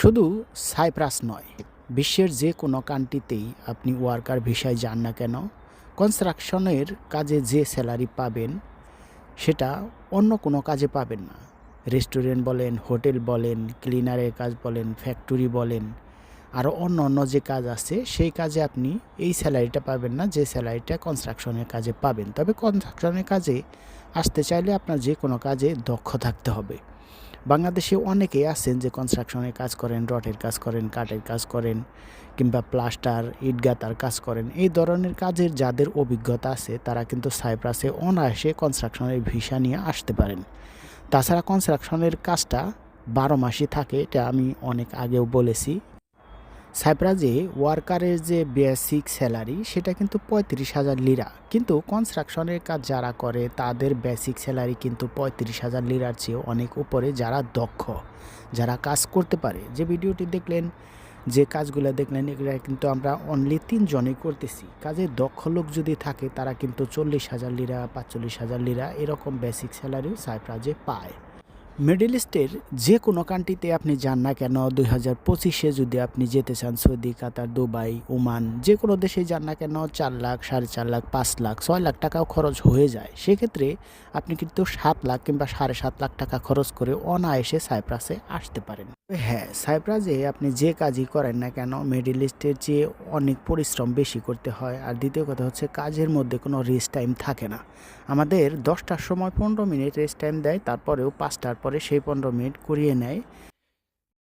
শুধু সাইপ্রাস নয়, বিশ্বের যে কোনো কান্ট্রিতেই আপনি ওয়ার্কার ভিসায় যান না কেন, কনস্ট্রাকশনের কাজে যে স্যালারি পাবেন, সেটা অন্য কোনো কাজে পাবেন না। রেস্টুরেন্ট বলেন, হোটেল বলেন, ক্লিনারের কাজ বলেন, ফ্যাক্টরি বলেন, আরও অন্য অন্য যে কাজ আছে, সেই কাজে আপনি এই স্যালারিটা পাবেন না, যে স্যালারিটা কনস্ট্রাকশনের কাজে পাবেন। তবে কনস্ট্রাকশনের কাজে আসতে চাইলে আপনার যে কোনো কাজে দক্ষ থাকতে হবে। বাংলাদেশে অনেকেই আছেন যে কনস্ট্রাকশনের কাজ করেন রটের কাজ করেন, কাঠের কাজ করেন, কিংবা প্লাস্টার ইটগাতার কাজ করেন। এই ধরনের কাজের যাদের অভিজ্ঞতা আছে, তারা কিন্তু সাইপ্রাসে অনায়াসে কনস্ট্রাকশনের ভিসা নিয়ে আসতে পারেন। তাছাড়া কনস্ট্রাকশনের কাজটা বারো মাসই থাকে, এটা আমি অনেক আগেও বলেছি। সাইপ্রাসে ওয়ার্কারের যে বেসিক স্যালারি, সেটা কিন্তু পঁয়ত্রিশ হাজার লিরা। কিন্তু কনস্ট্রাকশনের কাজ যারা করে, তাদের বেসিক স্যালারি কিন্তু পঁয়ত্রিশ হাজার লিরার চেয়ে অনেক উপরে যারা দক্ষ, যারা কাজ করতে পারে। যে ভিডিওটি দেখলেন, যে কাজগুলো দেখলেন, এগুলো কিন্তু আমরা অনলি তিনজনই করতেছি। কাজে দক্ষ লোক যদি থাকে, তারা কিন্তু চল্লিশ হাজার লিরা, পাঁচচল্লিশ হাজার লিরা এরকম বেসিক স্যালারি সাইপ্রাজে পায়। মিডল ইস্টের যে কোনো কান্ট্রিতে আপনি যান না কেন, দুই হাজার পঁচিশে যদি আপনি যেতে চান, সৌদি, কাতার, দুবাই, ওমান, যে কোনো দেশে যান না কেন, চার লাখ, সাড়ে চার লাখ, পাঁচ লাখ, ছয় লাখ টাকাও খরচ হয়ে যায়। সেক্ষেত্রে আপনি কিন্তু সাত লাখ কিংবা সাড়ে সাত লাখ টাকা খরচ করে অনায়াসে সাইপ্রাসে আসতে পারেন। হ্যাঁ সাইপ্রাসে আপনি যে কাজই করেন না কেন মিডল ইস্টের চেয়ে অনেক পরিশ্রম বেশি করতে হয়। আর দ্বিতীয় কথা হচ্ছে কাজের মধ্যে কোনো রেস্ট টাইম থাকে না। আমাদের দশটার সময় পনেরো মিনিট রেস্ট টাইম দেয়, তারপরেও পাঁচটার পরে সেই পনেরো মিনিট করিয়ে নেয়।